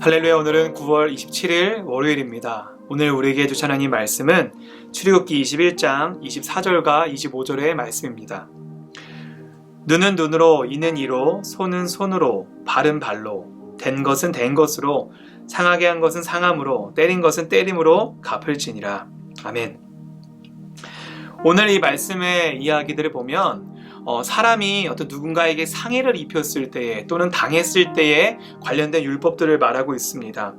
할렐루야 오늘은 9월 27일 월요일입니다. 오늘 우리에게 주신 하나님 말씀은 출애굽기 21장 24절과 25절의 말씀입니다. 눈은 눈으로 이는 이로 손은 손으로 발은 발로 된 것은 된 것으로 상하게 한 것은 상함으로 때린 것은 때림으로 갚을지니라. 아멘. 오늘 이 말씀의 이야기들을 보면 어, 사람이 어떤 누군가에게 상해를 입혔을 때에 또는 당했을 때에 관련된 율법들을 말하고 있습니다.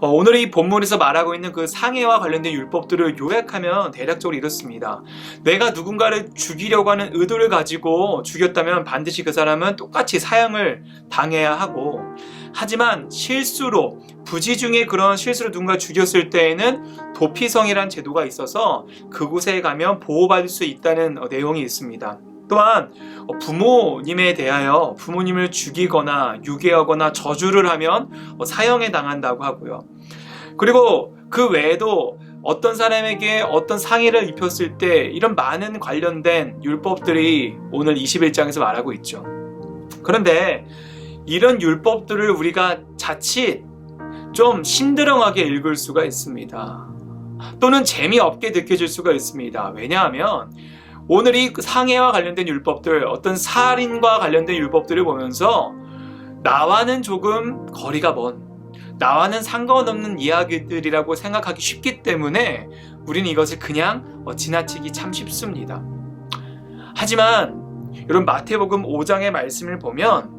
어, 오늘 이 본문에서 말하고 있는 그 상해와 관련된 율법들을 요약하면 대략적으로 이렇습니다. 내가 누군가를 죽이려고 하는 의도를 가지고 죽였다면 반드시 그 사람은 똑같이 사형을 당해야 하고 하지만 실수로 부지 중에 그런 실수로 누군가 죽였을 때에는 도피성이란 제도가 있어서 그곳에 가면 보호받을 수 있다는 어, 내용이 있습니다. 또한 어, 부모님에 대하여 부모님을 죽이거나 유괴하거나 저주를 하면 어, 사형에 당한다고 하고요. 그리고 그 외에도 어떤 사람에게 어떤 상해를 입혔을 때 이런 많은 관련된 율법들이 오늘 21장에서 말하고 있죠. 그런데 이런 율법들을 우리가 자칫 좀 신드렁하게 읽을 수가 있습니다. 또는 재미없게 느껴질 수가 있습니다. 왜냐하면 오늘 이 상해와 관련된 율법들, 어떤 살인과 관련된 율법들을 보면서 나와는 조금 거리가 먼, 나와는 상관없는 이야기들이라고 생각하기 쉽기 때문에 우리는 이것을 그냥 어, 지나치기 참 쉽습니다. 하지만 여러분 마태복음 5장의 말씀을 보면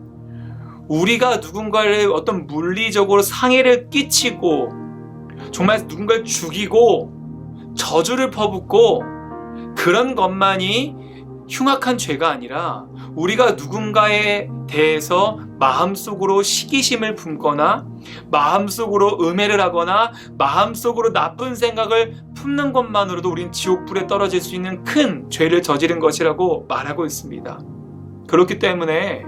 우리가 누군가를 어떤 물리적으로 상해를 끼치고 정말 누군가를 죽이고 저주를 퍼붓고 그런 것만이 흉악한 죄가 아니라 우리가 누군가에 대해서 마음속으로 시기심을 품거나 마음속으로 음해를 하거나 마음속으로 나쁜 생각을 품는 것만으로도 우린 지옥불에 떨어질 수 있는 큰 죄를 저지른 것이라고 말하고 있습니다. 그렇기 때문에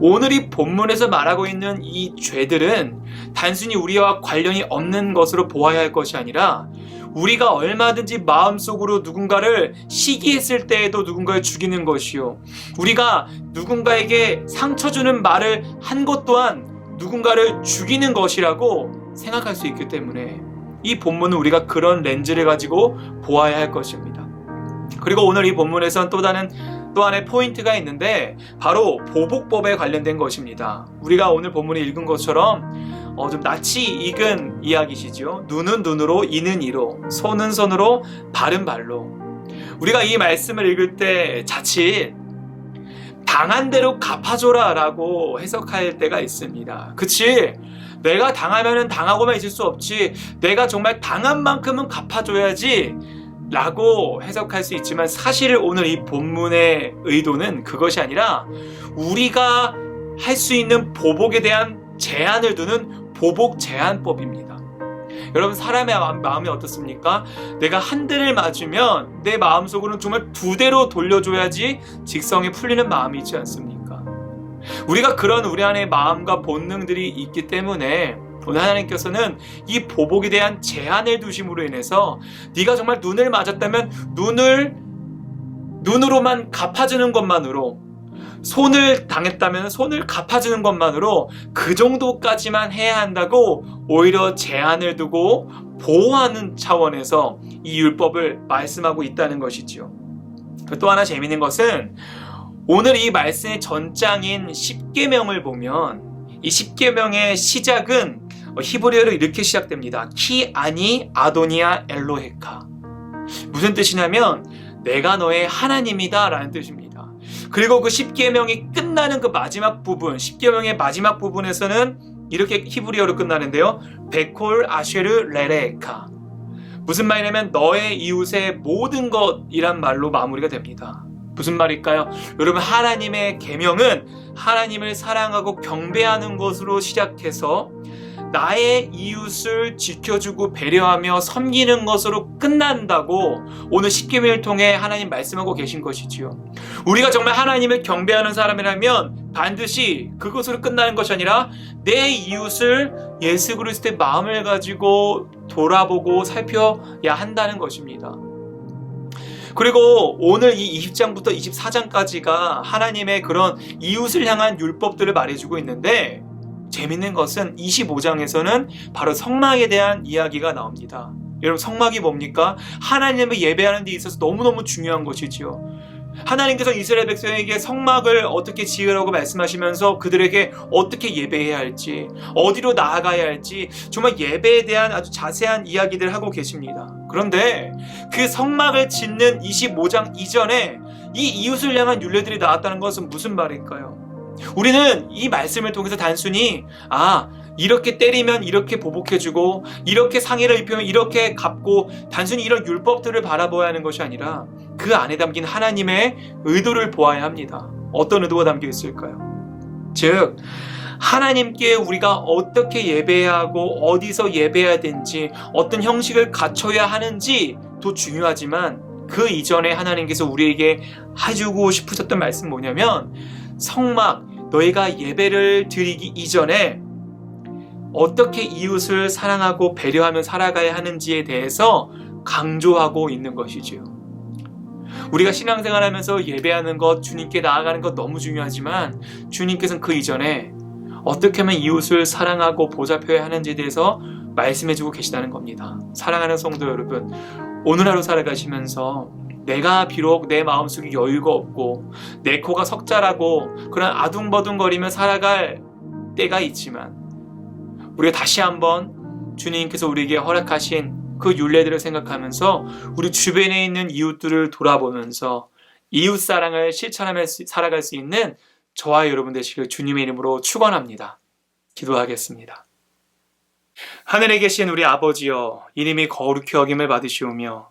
오늘 이 본문에서 말하고 있는 이 죄들은 단순히 우리와 관련이 없는 것으로 보아야 할 것이 아니라 우리가 얼마든지 마음속으로 누군가를 시기했을 때에도 누군가를 죽이는 것이요. 우리가 누군가에게 상처 주는 말을 한 것 또한 누군가를 죽이는 것이라고 생각할 수 있기 때문에 이 본문은 우리가 그런 렌즈를 가지고 보아야 할 것입니다. 그리고 오늘 이 본문에선 또 다른 또 하나의 포인트가 있는데 바로 보복법에 관련된 것입니다. 우리가 오늘 본문에 읽은 것처럼 어, 좀 낯이 익은 이야기시죠. 눈은 눈으로, 이는 이로, 손은 손으로, 발은 발로. 우리가 이 말씀을 읽을 때 자칫 당한 대로 갚아줘라 라고 해석할 때가 있습니다. 그치? 내가 당하면은 당하고만 있을 수 없지. 내가 정말 당한 만큼은 갚아줘야지. 라고 해석할 수 있지만 사실 오늘 이 본문의 의도는 그것이 아니라 우리가 할 수 있는 보복에 대한 제한을 두는 보복 제한법입니다. 여러분 사람의 마음이 어떻습니까? 내가 한 대를 맞으면 내 마음속으로는 정말 두 대로 돌려줘야지 직성이 풀리는 마음이 있지 않습니까? 우리가 그런 우리 안에 마음과 본능들이 있기 때문에 오늘 하나님께서는 이 보복에 대한 제한을 두심으로 인해서 네가 정말 눈을 맞았다면 눈을 눈으로만 갚아주는 것만으로 손을 당했다면 손을 갚아주는 것만으로 그 정도까지만 해야 한다고 오히려 제한을 두고 보호하는 차원에서 이 율법을 말씀하고 있다는 것이지요. 또 하나 재미있는 것은 오늘 이 말씀의 전장인 10계명을 보면 이 10계명의 시작은 히브리어로 이렇게 시작됩니다. 키 아니 아도니아 엘로헤카. 무슨 뜻이냐면 내가 너의 하나님이다 라는 뜻입니다. 그리고 그 10계명이 끝나는 그 마지막 부분, 10계명의 마지막 부분에서는 이렇게 히브리어로 끝나는데요. 베콜 아쉐르 레레카. 무슨 말이냐면 너의 이웃의 모든 것이란 말로 마무리가 됩니다. 무슨 말일까요? 여러분 하나님의 계명은 하나님을 사랑하고 경배하는 것으로 시작해서 나의 이웃을 지켜주고 배려하며 섬기는 것으로 끝난다고 오늘 10계명을 통해 하나님 말씀하고 계신 것이지요. 우리가 정말 하나님을 경배하는 사람이라면 반드시 그것으로 끝나는 것이 아니라 내 이웃을 예수 그리스도의 마음을 가지고 돌아보고 살펴야 한다는 것입니다. 그리고 오늘 이 20장부터 24장까지가 하나님의 그런 이웃을 향한 율법들을 말해주고 있는데 재밌는 것은 25장에서는 바로 성막에 대한 이야기가 나옵니다. 여러분 성막이 뭡니까? 하나님을 예배하는 데 있어서 너무너무 중요한 것이지요. 하나님께서 이스라엘 백성에게 성막을 어떻게 지으라고 말씀하시면서 그들에게 어떻게 예배해야 할지, 어디로 나아가야 할지, 정말 예배에 대한 아주 자세한 이야기들을 하고 계십니다. 그런데 그 성막을 짓는 25장 이전에 이 이웃을 향한 윤례들이 나왔다는 것은 무슨 말일까요? 우리는 이 말씀을 통해서 단순히, 아, 이렇게 때리면 이렇게 보복해주고, 이렇게 상해를 입히면 이렇게 갚고, 단순히 이런 율법들을 바라보아야 하는 것이 아니라, 그 안에 담긴 하나님의 의도를 보아야 합니다. 어떤 의도가 담겨 있을까요? 즉, 하나님께 우리가 어떻게 예배해야 하고 어디서 예배해야 되는지 어떤 형식을 갖춰야 하는지도 중요하지만 그 이전에 하나님께서 우리에게 해주고 싶으셨던 말씀 뭐냐면 성막 너희가 예배를 드리기 이전에 어떻게 이웃을 사랑하고 배려하며 살아가야 하는지에 대해서 강조하고 있는 것이지요. 우리가 신앙생활 하면서 예배하는 것, 주님께 나아가는 것 너무 중요하지만 주님께서는 그 이전에 어떻게 하면 이웃을 사랑하고 보살펴야 하는지에 대해서 말씀해주고 계시다는 겁니다. 사랑하는 성도 여러분, 오늘 하루 살아가시면서 내가 비록 내 마음속에 여유가 없고 내 코가 석자라고 그런 아둥버둥거리며 살아갈 때가 있지만 우리가 다시 한번 주님께서 우리에게 허락하신 그 윤례들을 생각하면서 우리 주변에 있는 이웃들을 돌아보면서 이웃 사랑을 실천하며 살아갈 수 있는 저와 여러분 되시길 주님의 이름으로 축원합니다. 기도하겠습니다. 하늘에 계신 우리 아버지여 이름이 거룩히 여김을 받으시오며